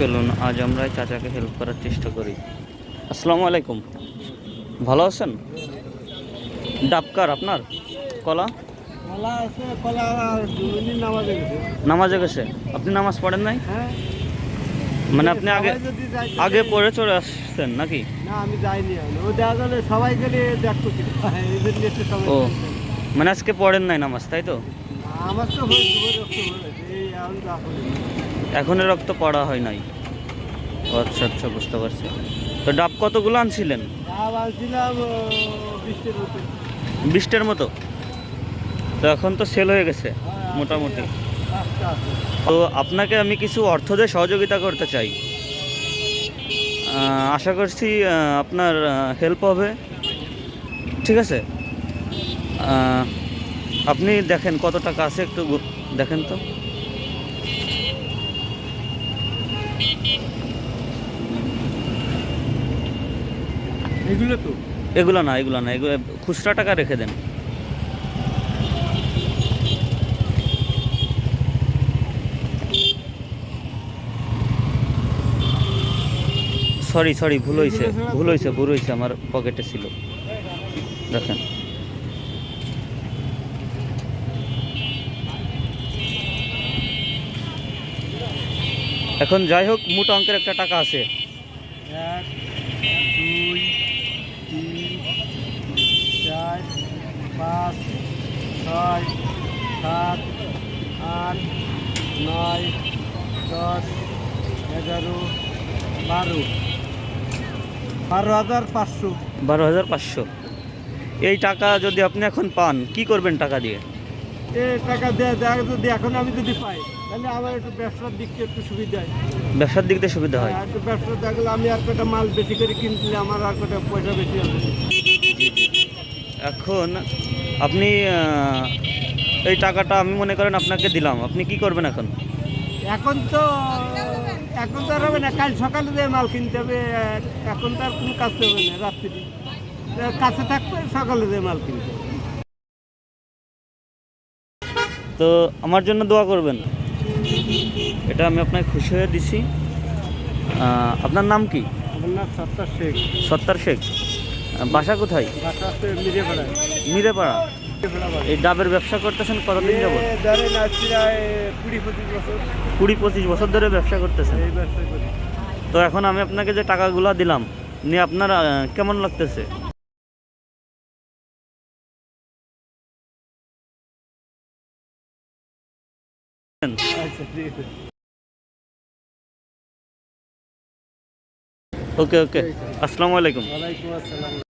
চলুন আজ আমরা চাচাকে হেল্প করার চেষ্টা করি। আসসালামু আলাইকুম। ভালো আছেন? ডাবকার আপনার? কলা? নামাজে গেছে আপনি নামাজ পড়েন নাই? হ্যাঁ। মানে আপনি আগে আগে পড়ে চলে আসছেন নাকি। ও মানে আজকে পড়েন নাই নামাজ তাই তো? আমার তো হয়ে রক্ত করি হয় নাই। আচ্ছা আচ্ছা বুঝতে পারছি। তো ডাব কতগুলো আনছিলেন? বিশটার মতো। তো এখন তো সেল হয়ে গেছে মোটামুটি। তো আপনাকে আমি কিছু অর্থ দিয়ে সহযোগিতা করতে চাই। আশা করছি আপনার হেল্প হবে। ঠিক আছে? আপনি দেখেন কত টাকা আছে একটু দেখেন তো। এগুলো তো? এগুলো না এগুলো না এগুলো খুচরা টাকা রেখে দেন। সরি সরি ভুল হয়েছে ভুল হয়েছে ভুল হয়েছে আমার পকেটে ছিল। দেখেন। এখন যাই হোক মোটা অঙ্কের একটা টাকা আছে। এক চার পাঁচ ছয় সাত আট নয় দশ এগারো বারো। বারো হাজার পাঁচশো। বারো হাজার পাঁচশো। এই টাকা যদি আপনি এখন পান কি করবেন টাকা দিয়ে? এ টাকা দেয় দেখ যদি এখন আমি যদি পাই তাহলে আমার একটু ব্যবসার দিক থেকে একটু সুবিধা হয়। ব্যবসার দিক দিয়ে সুবিধা হয়? আর একটু ব্যবসা দেখলে আমি আর কটা মাল বেশি করে কিনলে আমার আর কটা পয়সা বেশি হবে। এখন আপনি এই টাকাটা আমি মনে করেন আপনাকে দিলাম। আপনি কি করবেন এখন? এখন তো এখন তো আর হবে না। কাল সকালে দিয়ে মাল কিনতে হবে এখন তো আর কোনো কাজ হবে না রাত্রি। কাছে থাকবে সকালে দিয়ে মাল কিনতে তো আমার জন্য দোয়া করবেন। এটা আমি আপনাকে খুশি হয়ে দিছি। আপনার নাম কি? আমার নাম সত্তর শেখ। সত্তার শেখ। বাসা কোথায়? মিরেপাড়া। এই ডাবের ব্যবসা করতেছেন কতদিন প্রায় কুড়ি পঁচিশ বছর। ধরে ব্যবসা করতেছেন? তো এখন আমি আপনাকে যে টাকাগুলো দিলাম নিয়ে আপনার কেমন লাগতেছে? ওকে ওকে আসসালামু আলাইকুম। ওয়ালাইকুম আসসালাম।